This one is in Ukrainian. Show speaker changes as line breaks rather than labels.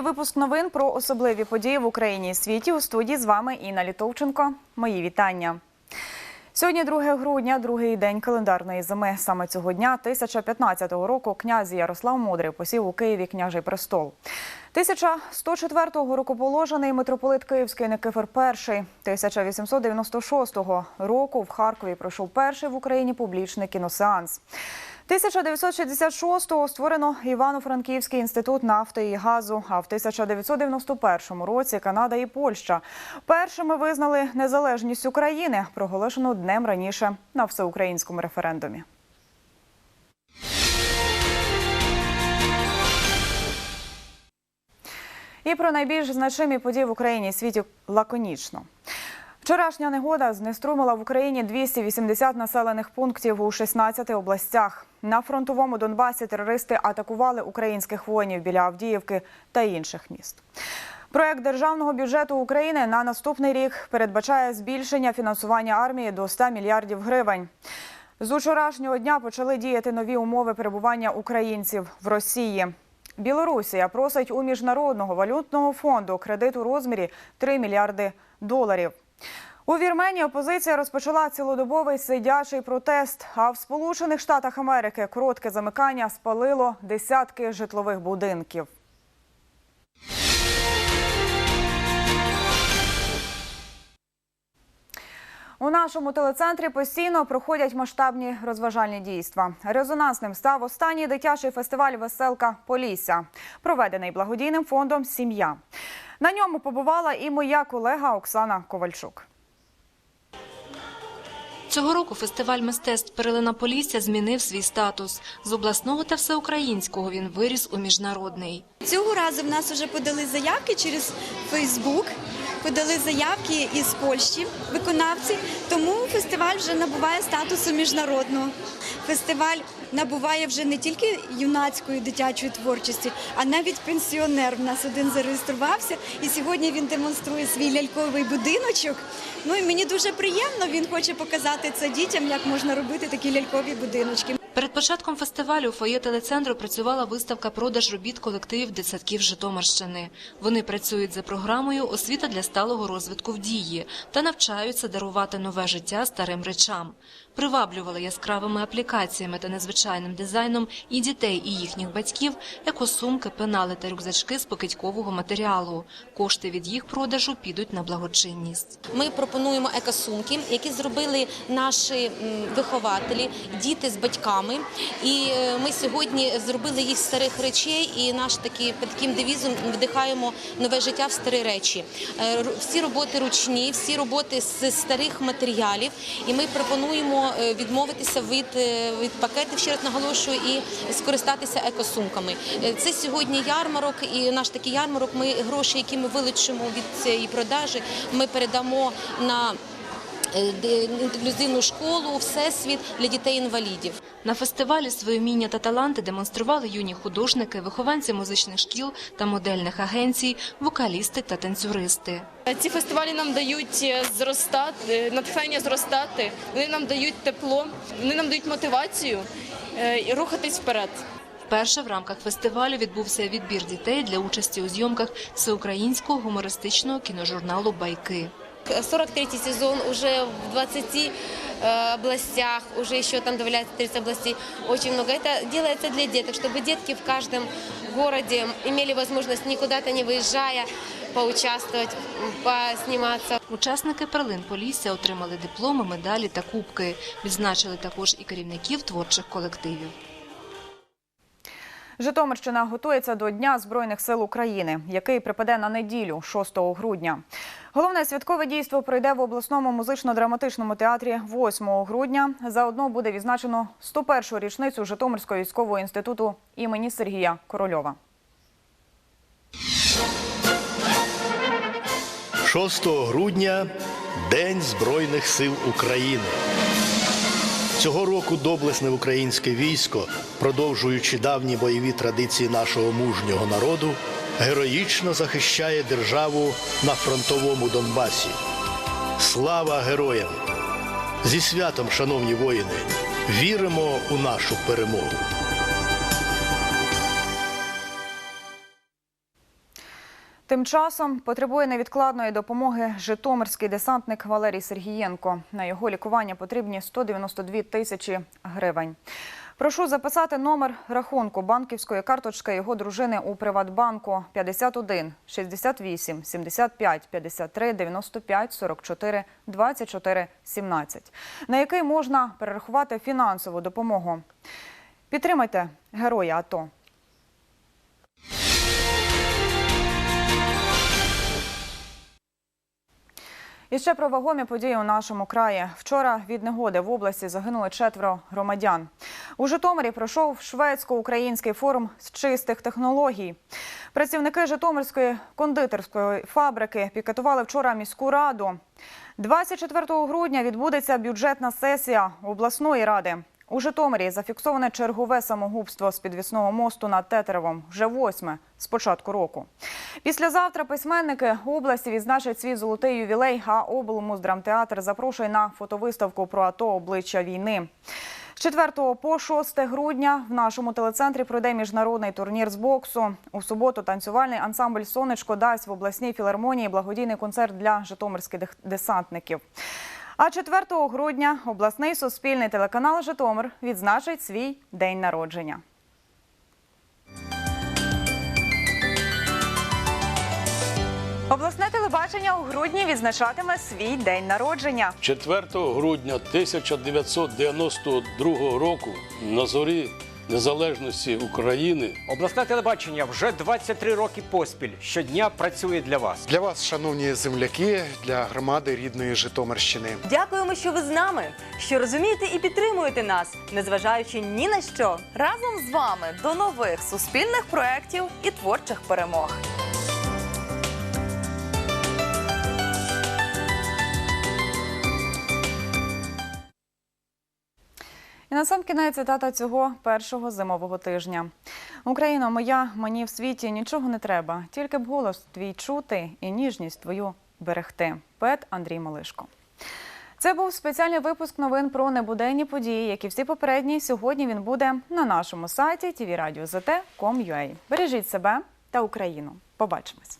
випуск новин про особливі події в Україні і світі. У студії з вами Інна Літовченко. Мої вітання. Сьогодні 2 грудня, другий день календарної зими. Саме цього дня 1015 року князь Ярослав Мудрий посів у Києві княжий престол. 1104 року положений митрополит Київський Никифор І. 1896 року в Харкові пройшов перший в Україні публічний кіносеанс. 1966-го створено Івано-Франківський інститут нафти і газу. А в 1991 році Канада і Польща першими визнали незалежність України, проголошену днем раніше на всеукраїнському референдумі. І про найбільш значимі події в Україні і світі лаконічно. Вчорашня негода знеструмила в Україні 280 населених пунктів у 16 областях. На фронтовому Донбасі терористи атакували українських воїнів біля Авдіївки та інших міст. Проект державного бюджету України на наступний рік передбачає збільшення фінансування армії до 100 мільярдів гривень. З учорашнього дня почали діяти нові умови перебування українців в Росії. Білорусія просить у міжнародного валютного фонду кредит у розмірі 3 мільярди доларів. У Вірменії опозиція розпочала цілодобовий сидячий протест. А в Сполучених Штатах Америки коротке замикання спалило десятки житлових будинків. У нашому телецентрі постійно проходять масштабні розважальні дійства. Резонансним став останній дитячий фестиваль Веселка Полісся, проведений благодійним фондом Сім'я. На ньому побувала і моя колега Оксана Ковальчук.
Цього року фестиваль мистецтв Перелина Полісся змінив свій статус. З обласного та всеукраїнського він виріс у міжнародний.
Цього разу в нас вже подали заявки через Фейсбук, подали заявки із Польщі виконавці, тому фестиваль вже набуває статусу міжнародного. Фестиваль набуває вже не тільки юнацької дитячої творчості, а навіть пенсіонер. В нас один зареєструвався, і сьогодні він демонструє свій ляльковий будиночок. Ну і мені дуже приємно. Він хоче показати це дітям, як можна робити такі лялькові будиночки.
Перед початком фестивалю у фоє телецентру працювала виставка продаж робіт колективів дитсадків Житомирщини. Вони працюють за програмою освіта для сталого розвитку в дії та навчаються дарувати нове життя старим речам. Приваблювали яскравими аплікаціями та незвичайним дизайном і дітей, і їхніх батьків, екосумки, пенали та рюкзачки з покидькового матеріалу. Кошти від їх продажу підуть на благочинність.
Ми пропонуємо екосумки, які зробили наші вихователі, діти з батьками. І е, ми сьогодні зробили їх з старих речей, і наш такий під таким девізом вдихаємо нове життя в старі речі. Е, Всі роботи ручні, всі роботи з старих матеріалів. І ми пропонуємо е, відмовитися від, е, від пакетів, ще раз наголошую, і скористатися екосумками. Е, Це сьогодні ярмарок, і наш такий ярмарок. Ми гроші, які ми вилучимо від цієї продажі, ми передамо на інклюзивну школу, всесвіт для дітей-інвалідів.
На фестивалі свої вміння та таланти демонстрували юні художники, вихованці музичних шкіл та модельних агенцій, вокалісти та танцюристи.
Ці фестивалі нам дають е, зростати, натхнення зростати, вони нам дають тепло, вони нам дають мотивацію е, і рухатись вперед.
Вперше в рамках фестивалю відбувся відбір дітей для участі у зйомках всеукраїнського гумористичного кіножурналу Байки.
43 сезон уже в 20 э, областях, уже еще там добавляется 30 областей, очень много. Это делается для деток, чтобы детки в каждом городе имели возможность никуда-то не выезжая поучаствовать, м, посниматься.
Учасники перлин Полісся отримали дипломи, медалі та кубки. Відзначили також і керівників творчих колективів.
Житомирщина готується до Дня Збройних сил України, який припаде на неділю, 6 грудня. Головне святкове дійство пройде в обласному музично-драматичному театрі 8 грудня. Заодно буде відзначено 101-ю річницю Житомирського військового інституту імені Сергія Корольова.
6 грудня День Збройних сил України. Цього року доблесне українське військо, продовжуючи давні бойові традиції нашого мужнього народу, героїчно захищає державу на фронтовому Донбасі. Слава героям! Зі святом, шановні воїни! Віримо у нашу перемогу!
Тим часом потребує невідкладної допомоги житомирський десантник Валерій Сергієнко. На його лікування потрібні 192 тисячі гривень. Прошу записати номер рахунку банківської карточки його дружини у Приватбанку 51 68 75 53 95 44 24 17, на який можна перерахувати фінансову допомогу. Підтримайте героя АТО. І ще про вагомі події у нашому краї. Вчора від негоди в області загинули четверо громадян. У Житомирі пройшов шведсько-український форум з чистих технологій. Працівники Житомирської кондитерської фабрики пікетували вчора міську раду. 24 грудня відбудеться бюджетна сесія обласної ради. У Житомирі зафіксоване чергове самогубство з підвісного мосту над Тетеревом. Вже восьме з початку року. Післязавтра письменники області відзначать свій золотий ювілей, а облмуздрамтеатр запрошує на фотовиставку про АТО обличчя війни. З 4 по 6 грудня в нашому телецентрі пройде міжнародний турнір з боксу. У суботу танцювальний ансамбль Сонечко дасть в обласній філармонії благодійний концерт для житомирських десантників. А 4 грудня обласний суспільний телеканал Житомир відзначить свій день народження. Обласне телебачення у грудні відзначатиме свій день народження.
4 грудня 1992 року на зорі незалежності України
Обласне телебачення вже 23 роки поспіль щодня працює для вас.
Для вас, шановні земляки, для громади рідної Житомирщини.
Дякуємо, що ви з нами, що розумієте і підтримуєте нас, незважаючи ні на що.
Разом з вами до нових суспільних проєктів і творчих перемог.
І на сам кінець цитата цього першого зимового тижня. Україна моя, мені в світі нічого не треба, тільки б голос твій чути і ніжність твою берегти. Поет Андрій Малишко. Це був спеціальний випуск новин про небуденні події, як і всі попередні. Сьогодні він буде на нашому сайті tvradio.zt.com.ua. Бережіть себе та Україну. Побачимось.